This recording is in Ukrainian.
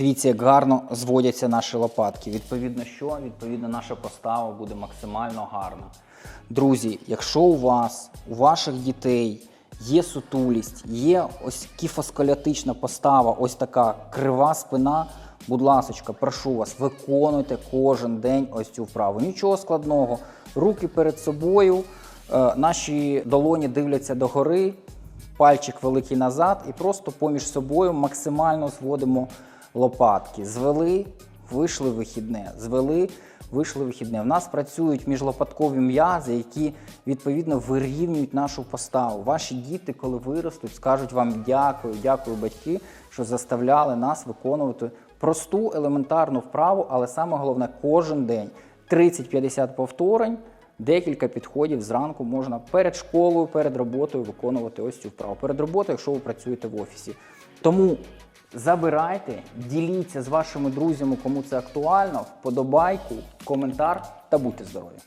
Дивіться, як гарно зводяться наші лопатки. Відповідно, що? Відповідно, наша постава буде максимально гарна. Друзі, якщо у вас, у ваших дітей є сутулість, є ось кіфосколіотична постава, ось така крива спина, будь ласочка, прошу вас, виконуйте кожен день ось цю вправу. Нічого складного. Руки перед собою, е, наші долоні дивляться догори, пальчик великий назад і просто поміж собою максимально зводимо лопатки. Звели, вийшли вихідне. Звели, вийшли вихідне. В нас працюють міжлопаткові м'язи, які відповідно вирівнюють нашу поставу. Ваші діти, коли виростуть, скажуть вам дякую, дякую, батьки, що заставляли нас виконувати просту елементарну вправу, але саме головне кожен день 30-50 повторень. Декілька підходів зранку можна перед школою, перед роботою виконувати ось цю вправу. Перед роботою, якщо ви працюєте в офісі. Тому забирайте, діліться з вашими друзями, кому це актуально, вподобайку, коментар та будьте здорові!